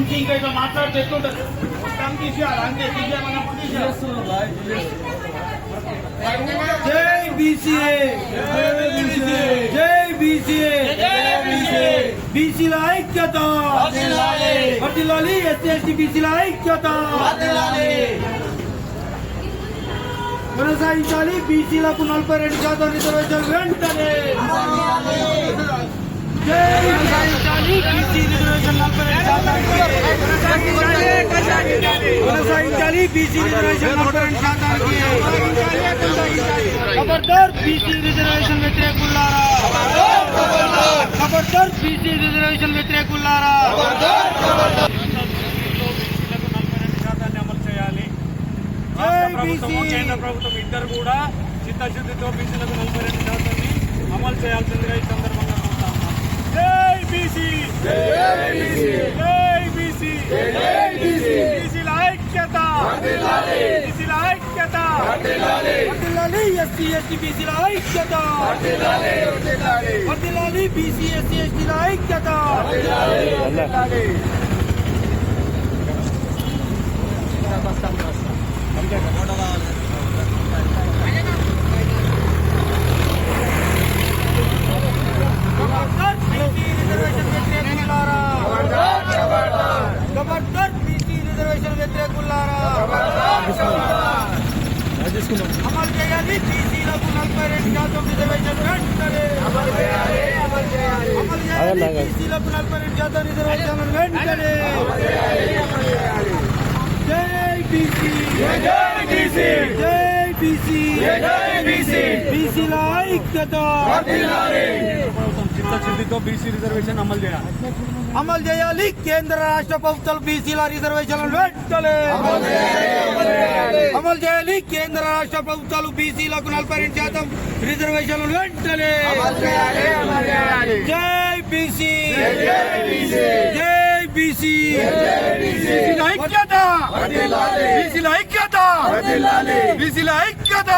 నుంచి ఇంకా ఇట్లా మాట్లాడి చెప్తుంటారు అంతే జై బీసీఏ జై బీసీఏ బీసీల ఐక్యత వర్ధిల్లాలి ఎస్సీ ఎస్టీ బీసీల ఐక్యత కొనసాగించాలి బీసీలకు నలభై రెండు శాతం రిజర్వేషన్ వెంటనే కొనసాగించాలి బీసీ రిజర్వేషన్ నలభై రెండు శాతానికి కొనసాగించాలి బీసీ రిజర్వేషన్ నలభై రెండు శాతానికి ఖబర్దార్ బీసీ రిజర్వేషన్ వ్యతిరేకులారా ఖబర్దార్ బీసీ రిజర్వేషన్ వ్యతిరేకులారా శాతాన్ని అమలు చేయాలి జై రాష్ట్ర బీసీ ప్రభుత్వం కేంద్ర ప్రభుత్వం ఇద్దరు కూడా చిత్తశుద్ధితో బీసీలకు నలభై రెండు శాతాన్ని అమలు చేయాల్సిందిగా ఈ సందర్భంగా కోరుతా ఉన్నాం. జై బీసీ. ఎస్సీ ఎస్టీ ఐక్యత వర్ధిల్లాలి బీసీ ఎస్సీ ఎస్టీల ఐక్యత ఖబర్దార్ బీసీ రిజర్వేషన్ వ్యతిరేకులారా ఖబర్దార్ బీసీ రిజర్వేషన్ వ్యతిరేకులారా అమలు చేయాలి బీసీలకు నలభై రెండు శాతం రిజర్వేషన్ వెంటనే అమలు చేయాలి కార్పొరేట్ నలభై రెండు శాతం వెంటనే జై బీసీ జై బీసీ జై బీసీ జై బీసీ బీసీల ఐక్యత చిత్తశుద్ధితో బీసీ రిజర్వేషన్ అమలు చేయాలి అమలు చేయాలి కేంద్ర రాష్ట్ర ప్రభుత్వాలు బీసీల రిజర్వేషన్ వెంటనే అమలు చేయాలి కేంద్ర రాష్ట్ర ప్రభుత్వాలు బీసీలకు నలభై రెండు శాతం రిజర్వేషన్ వెంటనే జై బీసీ. జై బీసీ. బీసీల ఐక్యత. బీసీల ఐక్యత. బీసీల ఐక్యత.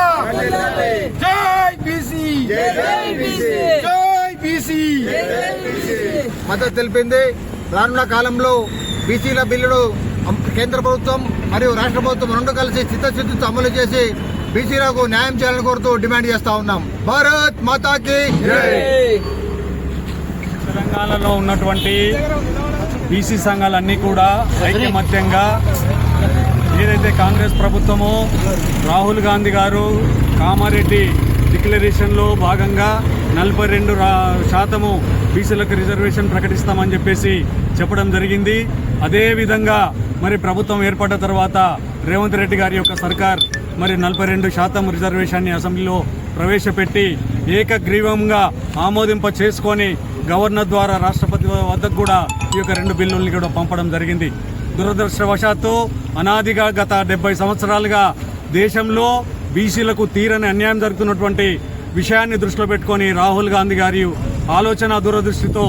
జై బీసీ. జై బీసీ. మద్దతు తెలిపింది రానున్న కాలంలో బీసీల బిల్లును కేంద్ర ప్రభుత్వం మరియు రాష్ట్ర ప్రభుత్వం రెండు కలిసి చిత్తశుద్ధితో అమలు చేసి బీసీలకు న్యాయం చేయాలని కోరుతూ డిమాండ్ చేస్తా ఉన్నాం. భారత్ మాతాకి తెలంగాణలో ఉన్నటువంటి బీసీ సంఘాలన్నీ కూడా ఐక్యమత్యంగా ఏదైతే కాంగ్రెస్ ప్రభుత్వమో రాహుల్ గాంధీ గారు కామారెడ్డి డిక్లరేషన్లో భాగంగా నలభై రెండు రా- శాతము బీసీలకు రిజర్వేషన్ ప్రకటిస్తామని చెప్పేసి చెప్పడం జరిగింది. అదేవిధంగా మరి ప్రభుత్వం ఏర్పడ్డ తర్వాత రేవంత్ రెడ్డి గారి యొక్క సర్కార్ మరి నలభై రెండు శాతం రిజర్వేషన్ని అసెంబ్లీలో ప్రవేశపెట్టి ఏకగ్రీవంగా ఆమోదింప చేసుకొని గవర్నర్ ద్వారా రాష్ట్రపతి వద్దకు కూడా ఈ యొక్క రెండు బిల్లుల్ని కూడా పంపడం జరిగింది. దురదృష్టవశాత్తు అనాదిగా గత డెబ్బై సంవత్సరాలుగా దేశంలో బీసీలకు తీరని అన్యాయం జరుగుతున్నటువంటి విషయాన్ని దృష్టిలో పెట్టుకొని రాహుల్ గాంధీ గారి ఆలోచన దూరదృష్టితో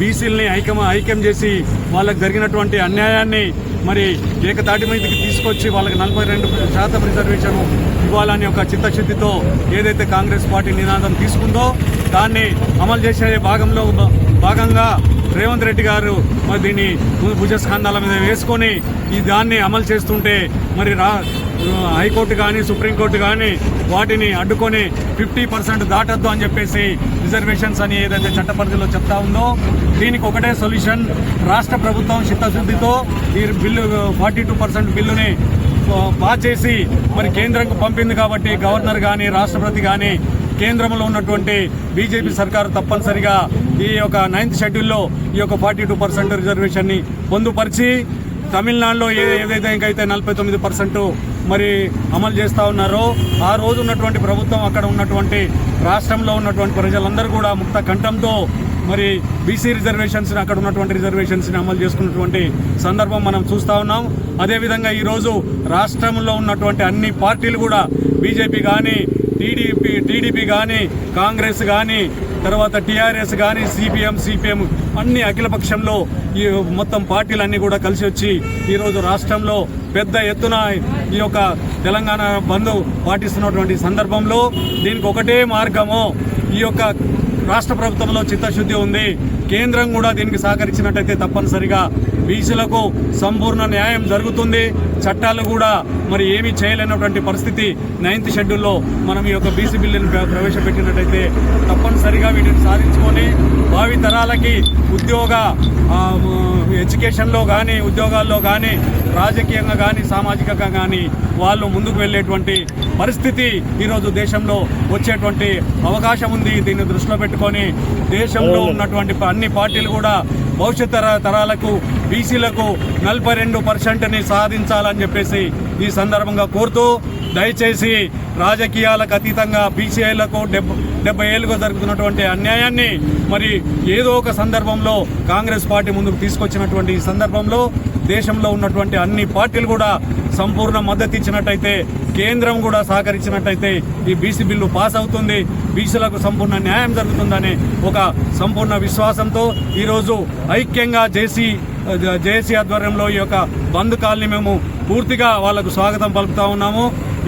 బీసీలని ఐక్యం ఐక్యం చేసి వాళ్ళకు జరిగినటువంటి అన్యాయాన్ని మరి ఏకతాటి మీదకి తీసుకొచ్చి వాళ్ళకి నలభై రెండు శాతం రిజర్వేషన్ ఇవ్వాలని ఒక చిత్తశుద్ధితో ఏదైతే కాంగ్రెస్ పార్టీ నినాదం తీసుకుందో దాన్ని అమలు చేసే భాగంలో భాగంగా రేవంత్ రెడ్డి గారు మరి దీన్ని భుజస్కంధాల మీద వేసుకొని ఈ దాన్ని అమలు చేస్తుంటే మరి రా హైకోర్టు కానీ సుప్రీంకోర్టు కానీ వాటిని అడ్డుకొని ఫిఫ్టీ పర్సెంట్ దాటద్దు అని చెప్పేసి రిజర్వేషన్స్ అని ఏదైతే చట్ట పరిధిలో చెప్తా ఉందో దీనికి ఒకటే సొల్యూషన్. రాష్ట్ర ప్రభుత్వం చిత్తశుద్ధితో ఈ బిల్లు ఫార్టీ టూ పర్సెంట్ బిల్లుని పాస్ చేసి మరి కేంద్రంకు పంపింది కాబట్టి గవర్నర్ కానీ రాష్ట్రపతి కానీ కేంద్రంలో ఉన్నటువంటి బీజేపీ సర్కారు తప్పనిసరిగా ఈ యొక్క నైన్త్ షెడ్యూల్లో ఈ యొక్క ఫార్టీ టూ పర్సెంట్ రిజర్వేషన్ని పొందుపరిచి తమిళనాడులో ఏ ఏదైతే ఇంకైతే నలభై తొమ్మిది పర్సెంట్ మరి అమలు చేస్తూ ఉన్నారో ఆ రోజు ఉన్నటువంటి ప్రభుత్వం అక్కడ ఉన్నటువంటి రాష్ట్రంలో ఉన్నటువంటి ప్రజలందరూ కూడా ముక్త కంఠంతో మరి బీసీ రిజర్వేషన్స్ని అక్కడ ఉన్నటువంటి రిజర్వేషన్స్ని అమలు చేసుకున్నటువంటి సందర్భం మనం చూస్తా ఉన్నాం. అదేవిధంగా ఈరోజు రాష్ట్రంలో ఉన్నటువంటి అన్ని పార్టీలు కూడా బీజేపీ కానీ టీడీపీ టీడీపీ కానీ కాంగ్రెస్ కానీ తర్వాత టీఆర్ఎస్ కానీ సిపిఎం సిపిఎం అన్ని అఖిలపక్షంలో ఈ మొత్తం పార్టీలన్నీ కూడా కలిసి వచ్చి ఈరోజు రాష్ట్రంలో పెద్ద ఎత్తున ఈ యొక్క తెలంగాణ బంద్ పాటిస్తున్నటువంటి సందర్భంలో దీనికి ఒకటే మార్గము. ఈ యొక్క రాష్ట్ర ప్రభుత్వంలో చిత్తశుద్ధి ఉంది. కేంద్రం కూడా దీనికి సహకరించినట్టయితే తప్పనిసరిగా బీసీలకు సంపూర్ణ న్యాయం జరుగుతుంది. చట్టాలు కూడా మరి ఏమీ చేయలేనటువంటి పరిస్థితి నైన్త్ షెడ్యూల్లో మనం ఈ యొక్క బీసీ బిల్లును ప్రవేశపెట్టినట్టయితే తప్పనిసరిగా వీటిని సాధించుకొని భావి తరాలకి ఉద్యోగ ఎడ్యుకేషన్లో కానీ ఉద్యోగాల్లో కానీ రాజకీయంగా కానీ సామాజికంగా కానీ వాళ్ళు ముందుకు వెళ్ళేటువంటి పరిస్థితి ఈరోజు దేశంలో వచ్చేటువంటి అవకాశం ఉంది. దీన్ని దృష్టిలో పెట్టుకొని దేశంలో ఉన్నటువంటి అన్ని పార్టీలు కూడా భవిష్యత్ తర- తరాలకు బీసీలకు నలభై రెండు పర్సెంట్ని సాధించాలని చెప్పేసి ఈ సందర్భంగా కోరుతూ దయచేసి రాజకీయాలకు అతీతంగా బీసీఐలకు డెబ్బ డెబ్బై ఏళ్ళుగా జరుగుతున్నటువంటి అన్యాయాన్ని మరి ఏదో ఒక సందర్భంలో కాంగ్రెస్ పార్టీ ముందుకు తీసుకొచ్చినటువంటి ఈ సందర్భంలో దేశంలో ఉన్నటువంటి అన్ని పార్టీలు కూడా సంపూర్ణ మద్దతు ఇచ్చినట్టయితే కేంద్రం కూడా సహకరించినట్టయితే ఈ బీసీ బిల్లు పాస్ అవుతుంది. బీసీలకు సంపూర్ణ న్యాయం జరుగుతుందనే ఒక సంపూర్ణ విశ్వాసంతో ఈరోజు ఐక్యంగా జేసీ జేసీ ఆధ్వర్యంలో ఈ యొక్క బంద్ కాల్ని మేము పూర్తిగా వాళ్ళకు స్వాగతం పలుకుతా ఉన్నాము.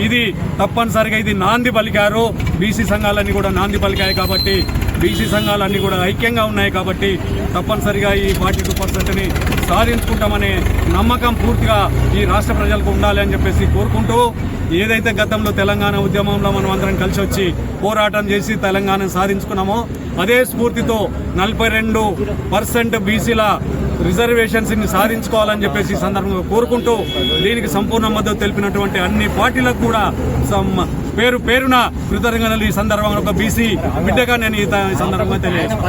ఇది తప్పనిసరిగా ఇది నాంది పలికారు. బీసీ సంఘాలన్నీ కూడా నాంది పలికాయి కాబట్టి బీసీ సంఘాలన్నీ కూడా ఐక్యంగా ఉన్నాయి కాబట్టి తప్పనిసరిగా ఈ ఫార్టీ టూ పర్సెంట్ని సాధించుకుంటామనే నమ్మకం పూర్తిగా ఈ రాష్ట్ర ప్రజలకు ఉండాలి అని చెప్పేసి కోరుకుంటూ ఏదైతే గతంలో తెలంగాణ ఉద్యమంలో మనం అందరం కలిసి వచ్చి పోరాటం చేసి తెలంగాణ సాధించుకున్నామో అదే స్ఫూర్తితో నలభై రెండు పర్సెంట్ బీసీల రిజర్వేషన్స్ని సాధించుకోవాలని చెప్పేసి సందర్భంగా కోరుకుంటూ దీనికి సంపూర్ణ మద్దతు తెలిపినటువంటి అన్ని పార్టీలకు కూడా సమ్- పేరు పేరున కృతజ్ఞతలు ఈ సందర్భంగా ఒక బీసీ బిడ్డగా నేను ఈ ఈ సందర్భంగా తెలియజేస్తాను.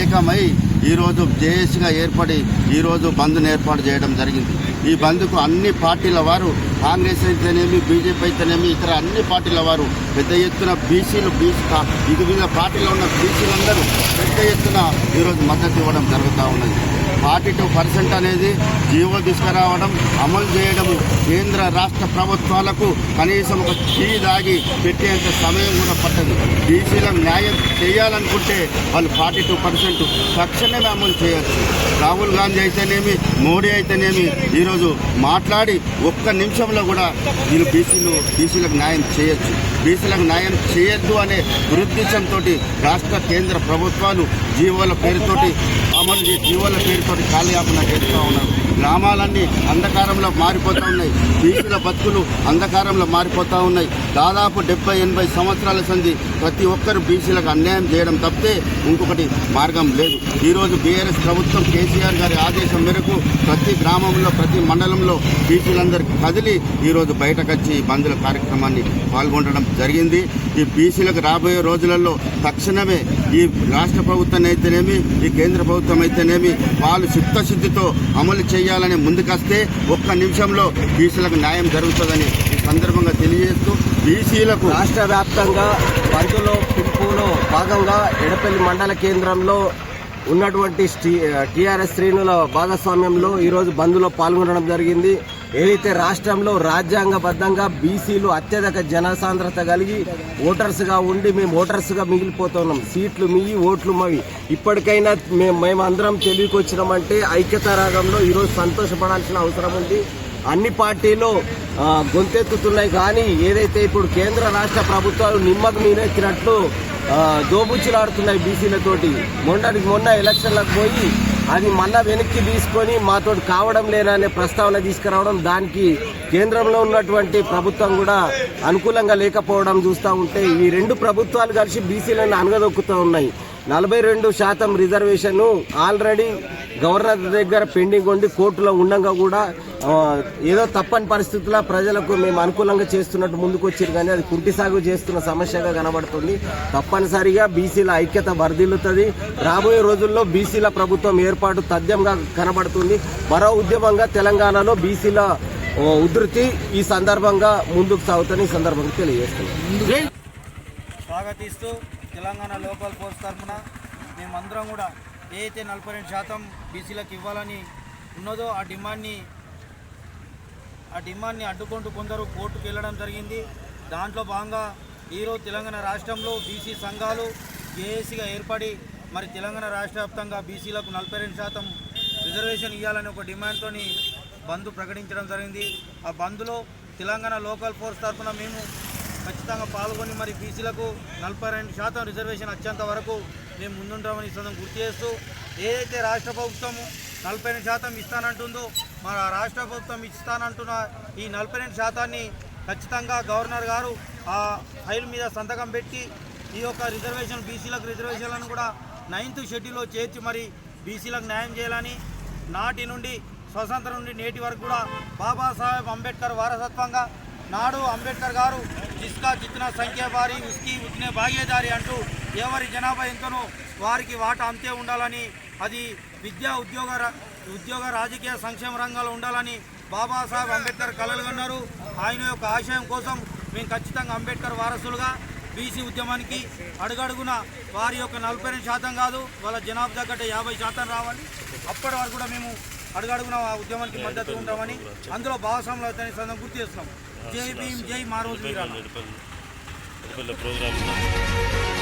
ఏకమై ఈరోజు జేఏసీగా ఏర్పడి ఈరోజు బంద్ను ఏర్పాటు చేయడం జరిగింది. ఈ బంద్కు అన్ని పార్టీల వారు కాంగ్రెస్ అయితేనేమి బీజేపీ అయితేనేమి ఇతర అన్ని పార్టీల వారు పెద్ద ఎత్తున బీసీలు బీసీ ఇది వివిధ పార్టీలో ఉన్న బీసీలందరూ పెద్ద ఎత్తున ఈరోజు మద్దతు ఇవ్వడం జరుగుతూ ఉన్నది. ఫార్టీ టూ పర్సెంట్ అనేది జీవో తీసుకురావడం అమలు చేయడం కేంద్ర రాష్ట్ర ప్రభుత్వాలకు కనీసం ఒక టీ దాగి పెట్టేంత సమయం కూడా పట్టదు. బీసీలకు న్యాయం చేయాలనుకుంటే వాళ్ళు ఫార్టీ టూ పర్సెంట్ తక్షణమే అమలు చేయొచ్చు. రాహుల్ గాంధీ అయితేనేమి మోడీ అయితేనేమి ఈరోజు మాట్లాడి ఒక్క నిమిషంలో కూడా వీళ్ళు బీసీలు బీసీలకు న్యాయం చేయొచ్చు. బీసీలకు న్యాయం చేయొద్దు అనే దురుద్దేశంతో రాష్ట్ర కేంద్ర ప్రభుత్వాలు జీవోల పేరుతోటి అమలు చే- జీవోల పేరుతోటి కాలయాపన చేస్తూ ఉన్నారు. గ్రామాలన్నీ అంధకారంలో మారిపోతూ ఉన్నాయి. బీసీల బతుకులు అంధకారంలో మారిపోతూ ఉన్నాయి. దాదాపు డెబ్బై ఎనభై సంవత్సరాల సంధి ప్రతి ఒక్కరు బీసీలకు అన్యాయం చేయడం తప్పితే ఇంకొకటి మార్గం లేదు. ఈరోజు బీఆర్ఎస్ ప్రభుత్వం కేసీఆర్ గారి ఆదేశం మేరకు ప్రతి గ్రామంలో ప్రతి మండలంలో బీసీలందరికీ కదిలి ఈరోజు బయటకు వచ్చి బంధుల కార్యక్రమాన్ని పాల్గొనడం జరిగింది. ఈ బీసీలకు రాబోయే రోజులలో తక్షణమే ఈ రాష్ట్ర ప్రభుత్వం అయితేనేమి ఈ కేంద్ర ప్రభుత్వం అయితేనేమి వాళ్ళు చిత్తశుద్ధితో అమలు చేయాలని ముందుకొస్తే ఒక్క నిమిషంలో బీసీలకు న్యాయం జరుగుతుందని ఈ సందర్భంగా తెలియజేస్తూ బీసీలకు రాష్ట్ర వ్యాప్తంగా బంధులో పిలుపులో భాగంగా ఎడపల్లి మండల కేంద్రంలో ఉన్నటువంటి టీఆర్ఎస్ శ్రేణుల భాగస్వామ్యంలో ఈరోజు బంద్లో పాల్గొనడం జరిగింది. ఏదైతే రాష్ట్రంలో రాజ్యాంగబద్ధంగా బీసీలు అత్యధిక జనసాంద్రత కలిగి ఓటర్స్గా ఉండి మేము ఓటర్స్గా మిగిలిపోతున్నాం. సీట్లు మిగి ఓట్లు మవి ఇప్పటికైనా మేము మేమందరం తెలివికి వచ్చినామంటే ఐక్యతా రాగంలో ఈరోజు సంతోషపడాల్సిన అవసరం ఉంది. అన్ని పార్టీలు గొంతెత్తుతున్నాయి కానీ ఏదైతే ఇప్పుడు కేంద్ర రాష్ట్ర ప్రభుత్వాలు నిమ్మకు నీరెత్తినట్లు దోబుచ్చులాడుతున్నాయి బీసీలతోటి. మొన్నటికి మొన్న ఎలక్షన్లకు పోయి అది మళ్ళా వెనక్కి తీసుకొని మాతో కావడం లేదనే ప్రస్తావన తీసుకురావడం దానికి కేంద్రంలో ఉన్నటువంటి ప్రభుత్వం కూడా అనుకూలంగా లేకపోవడం చూస్తూ ఉంటే ఈ రెండు ప్రభుత్వాలు కలిసి బీసీలను అనగదొక్కుతూ ఉన్నాయి. నలభై రెండు శాతం రిజర్వేషన్ ఆల్రెడీ గవర్నర్ దగ్గర పెండింగ్ ఉండి కోర్టులో ఉండగా కూడా ఏదో తప్పని పరిస్థితుల్లో ప్రజలకు మేము అనుకూలంగా చేస్తున్నట్టు ముందుకు వచ్చారు కానీ అది కుంటి సాగు చేస్తున్న సమస్యగా కనబడుతుంది. తప్పనిసరిగా బీసీల ఐక్యత వర్ధిల్లుతుంది. రాబోయే రోజుల్లో బీసీల ప్రభుత్వం ఏర్పాటు తథ్యంగా కనబడుతుంది. మరో ఉద్యమంగా తెలంగాణలో బీసీల ఉధృతి ఈ సందర్భంగా ముందుకు సాగుతుంది ఈ సందర్భంగా తెలియజేస్తున్నాం. స్వాగతిస్తూ తెలంగాణ లోకల్ ఫోర్స్ తరఫున మేమందరం కూడా ఏ అయితే నలభై రెండు శాతం బీసీలకు ఇవ్వాలని ఉన్నదో ఆ డిమాండ్ని ఆ డిమాండ్ని అడ్డుకుంటూ కొందరు కోర్టుకు వెళ్ళడం జరిగింది. దాంట్లో భాగంగా ఈరోజు తెలంగాణ రాష్ట్రంలో బీసీ సంఘాలు జేఏసీగా ఏర్పడి మరి తెలంగాణ రాష్ట్ర వ్యాప్తంగా బీసీలకు నలభై రెండు శాతం రిజర్వేషన్ ఇవ్వాలని ఒక డిమాండ్తోని బంద్ ప్రకటించడం జరిగింది. ఆ బంద్లో తెలంగాణ లోకల్ ఫోర్స్ తరఫున మేము ఖచ్చితంగా పాల్గొని మరి బీసీలకు నలభై రెండు శాతం రిజర్వేషన్ వచ్చేంత వరకు మేము ముందుంటామని ఈ గుర్తు చేస్తూ ఏదైతే రాష్ట్ర ప్రభుత్వం నలభై రెండు శాతం ఇస్తానంటుందో మన రాష్ట్ర ప్రభుత్వం ఇస్తానంటున్న ఈ నలభై రెండు శాతాన్ని ఖచ్చితంగా గవర్నర్ గారు ఆ ఫైల్ మీద సంతకం పెట్టి ఈ యొక్క రిజర్వేషన్ బీసీలకు రిజర్వేషన్లను కూడా నైన్త్ షెడ్యూల్లో చేర్చి మరి బీసీలకు న్యాయం చేయాలని నాటి నుండి స్వతంత్రం నుండి నేటి వరకు కూడా బాబాసాహెబ్ అంబేద్కర్ వారసత్వంగా నాడు అంబేద్కర్ గారు జిస్కా జిత్నా సంఖ్య వారి ఉస్కి ఉత్నే భాగ్యదారి అంటూ ఎవరి జనాభా ఎంతనో వారికి వాటా అంతే ఉండాలని అది విద్యా ఉద్యోగ ర- ఉద్యోగ రాజకీయ సంక్షేమ రంగంలో ఉండాలని బాబాసాహెబ్ అంబేద్కర్ కలలు కన్నారు. ఆయన యొక్క ఆశయం కోసం మేము ఖచ్చితంగా అంబేద్కర్ వారసులుగా బీసీ ఉద్యమానికి అడుగడుగున వారి యొక్క నలభై రెండు శాతం కాదు వాళ్ళ జనాభా తగ్గట్టు యాభై శాతం రావాలి. అప్పటి వరకు కూడా మేము అడుగడుగున ఆ ఉద్యమానికి మద్దతు ఉంటామని అందులో భాగస్వాములు అవుతాయని సందర్భంగా గుర్తు చేస్తున్నాం. జై భీమ్ జై మారోజు వీరాలు ప్రోగ్రామ్